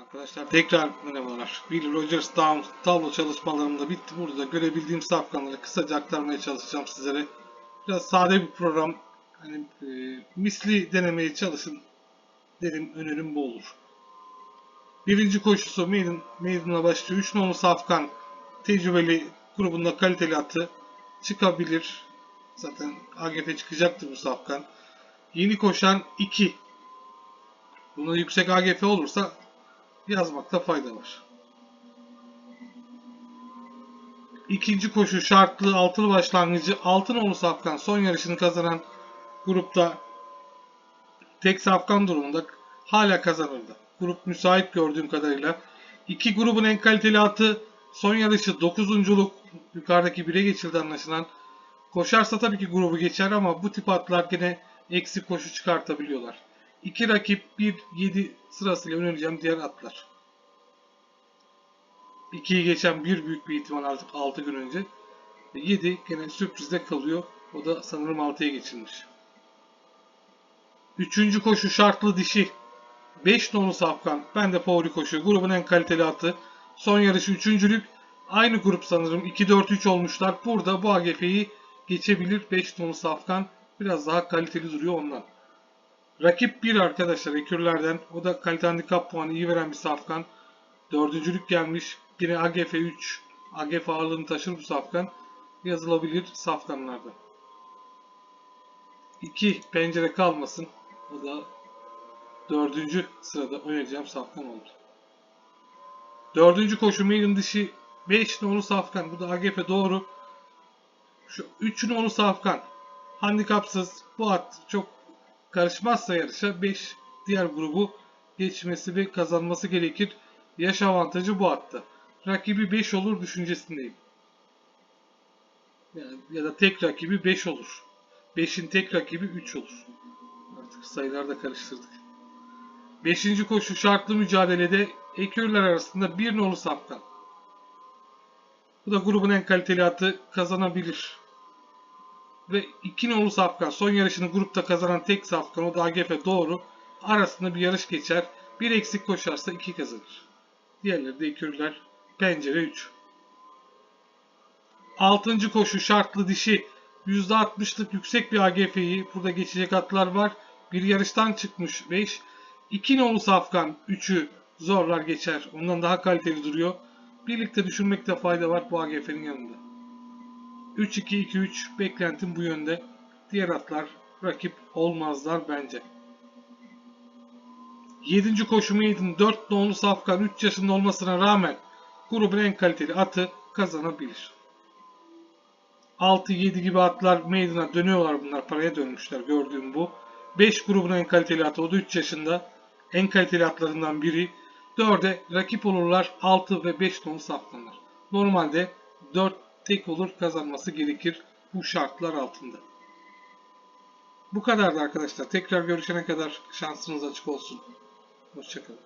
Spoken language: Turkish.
Arkadaşlar tekrar merhabalar. Will Rogers Down tablo çalışmalarım da bitti. Burada görebildiğim safkanları kısaca aktarmaya çalışacağım sizlere. Biraz sade bir program. Hani e, misli denemeye çalışın derim önerim bu olur. Birinci koşusu Maiden, Maiden'la başlıyor. 3 nolu safkan tecrübeli grubunda kaliteli atı çıkabilir. Zaten AGF çıkacaktır bu safkan. Yeni koşan 2. Buna yüksek AGF olursa yazmakta fayda var. İkinci koşu şartlı altılı başlangıcı Altınoğlu Safkan son yarışını kazanan grupta tek Safkan durumunda hala kazanırdı. Grup müsait gördüğüm kadarıyla. İki grubun en kaliteli atı son yarışı 9'unculuk yukarıdaki bire geçildi anlaşılan. Koşarsa tabii ki grubu geçer ama bu tip atlar gene eksik koşu çıkartabiliyorlar. İki rakip 1-7 sırasıyla önereceğim diğer atlar. 2'yi geçen bir büyük bir ihtimal artık 6 gün önce. 7 gene sürprizde kalıyor. O da sanırım 6'ya geçilmiş. Üçüncü koşu şartlı dişi. 5 nolu safkan. Ben de favori koşu. Grubun en kaliteli atı. Son yarışı üçüncülük. Aynı grup sanırım. 2-4-3 olmuşlar. Burada bu AGF'yi geçebilir. 5 nolu safkan. Biraz daha kaliteli duruyor ondan. Rakip 1 arkadaşlar ekürlerden. O da kalite handikap puanı iyi veren bir safkan. Dördüncülük gelmiş. Yine AGF 3. AGF ağırlığını taşır bu safkan. Yazılabilir safkanlarda. 2 pencere kalmasın. O da dördüncü sırada önereceğim safkan oldu. Dördüncü koşu mailin dışı 5 nolu safkan. Bu da AGF doğru. Şu 3 nolu safkan. Handikapsız. Bu at çok karışmazsa yarışa 5 diğer grubu geçmesi ve kazanması gerekir. Yaş avantajı bu hatta. Rakibi 5 olur düşüncesindeyim. Yani, ya da tek rakibi 5 olur. 5'in tek rakibi 3 olur. Artık sayıları da karıştırdık. 5. koşu şartlı mücadelede ekürler arasında bir nolu safkan. Bu da grubun en kaliteli atı kazanabilir. Ve 2 nolu safkan son yarışını grupta kazanan tek safkan o da AGF doğru. Arasında bir yarış geçer. Bir eksik koşarsa 2 kazanır. Diğerleri de ekürler. Pencere 3. 6. koşu şartlı dişi. %60'lık yüksek bir AGF'yi burada geçecek atlar var. Bir yarıştan çıkmış 5. 2 nolu safkan 3'ü zorlar geçer. Ondan daha kaliteli duruyor. Birlikte düşünmekte fayda var bu AGF'nin yanında. 3-2-2-3 beklentim bu yönde. Diğer atlar rakip olmazlar bence. 7. koşu maiden 4 nolu safkan 3 yaşında olmasına rağmen grubun en kaliteli atı kazanabilir. 6-7 gibi atlar maiden'a dönüyorlar bunlar. Paraya dönmüşler gördüğüm bu. 5 grubun en kaliteli atı o da 3 yaşında. En kaliteli atlarından biri. 4'e rakip olurlar 6 ve 5 nolu safkanlar. Normalde 4 tek olur kazanması gerekir bu şartlar altında. Bu kadardı arkadaşlar. Tekrar görüşene kadar şansınız açık olsun. Hoşçakalın.